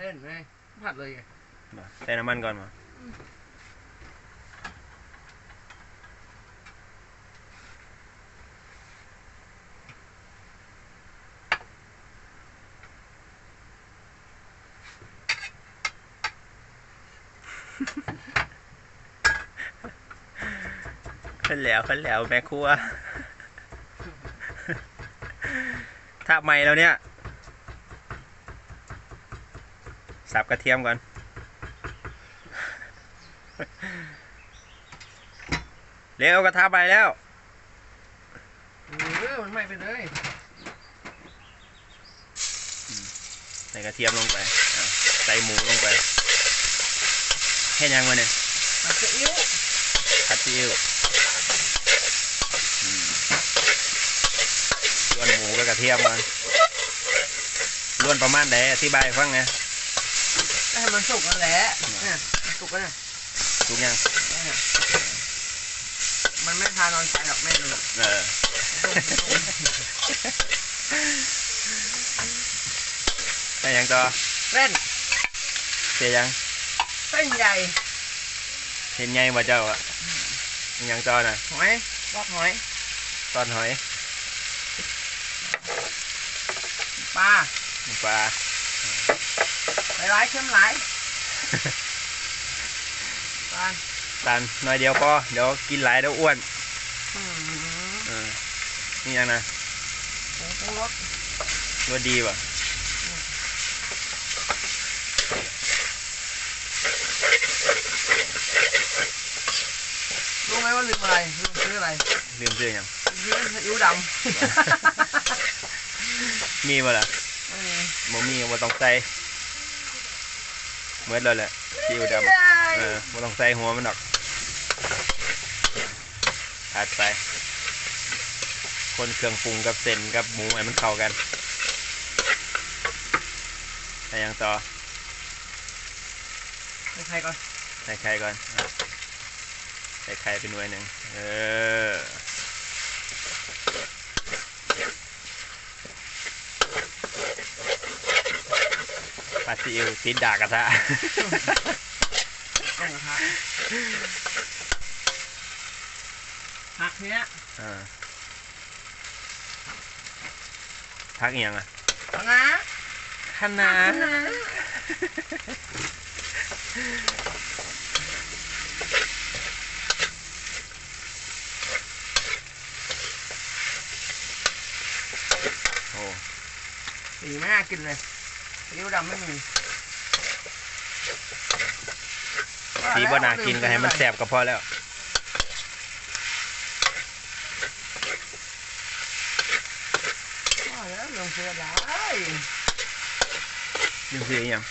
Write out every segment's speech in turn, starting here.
เล่นเลยผัดเลยไงใส่น้ำมันก่อนมาขึ้นแล้วขึ้นแล้วแม่ครัวถ้าไม่แล้วเนี่ย สับกระเทียมก่อน เร็วกระทะไปแล้วเออมันไหม้ไปเลยใส่กระเทียมลงไปอะใส่หมูลงไปแค่ยังวะเนี่ยผัดซีอิ๊วผัดซีอิ๊วอืมล้วนหมูกับกระเทียมก่อนล้วนประมาณไหนอธิบายให้ฟังไง ให้มันสุกกันแหละเนี่ยมันสุกแล้วเนี่ยทุกอย่างเนี่ยมันไม่ทานอนใจหรอกแม่เลยเออได้ยังต่อเล่นเสียยังเส้นใหญ่เห็นไงบ่เจ้าอะยังต่อน่ะหอยลอกหอยตอนหอยปลาปลาไหลายๆเข้มหลายปลาตันหน่อยเดียวพอเดี๋ยวกินหลายเดี๋ยวอ้วนอืมเออนี่ยังนะผงปรุงรสรสดีป่ะรู้ไหมว่าลืมอะไรลืมซื้ออะไรลืมซื้อยังลืมซื้อซีอิ๊วดมีป่ะล่ะำไม่มีบ่มีบ่ต้องใส่ เมื่อเลยแหละซีอิ๊วดำเออบ่ต้องใส่หัวมันดอกถัดไป คนเครื่องปรุงกับเส้นกับหมูให้มันเข้ากันใส่ยังต่อให้ใครก่อนใส่ไข่ก่อนอะใส่ไข่เป็นหน่วยหนึ่งเออ ผัดซีอิ๊วติดดากกระทะต้มกระทะผักเนี้ยอ่าพักอหย่างอะเอานะคะน้าเอานะโอ้สีไม่น่ากินเลย ซีอิ๊วดำไม่มีสีบ่นากินก็ให้มันแสบก็พอแล้ว ว่าแล้วลงเสือได้ลืมซื้ออหย่าง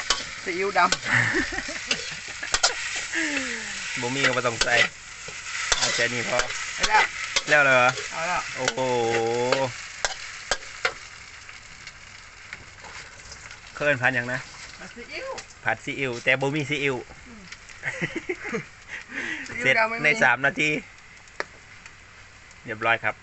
ซีอิ๊วดบ่มีก็บ่ต้องใส่เอาแค่นี้พอำไปแล้วแล้วเลยเหรอเอาแล้วโอ้โห เคลื่อนพันอย่างนะเอาซีอิ๊ว ผัดซีอิ๊วแต่บ่มีซีอิ๊วซีอิ๊เสร็วจดำไม่มีในสามนาที เรียบร้อยครับ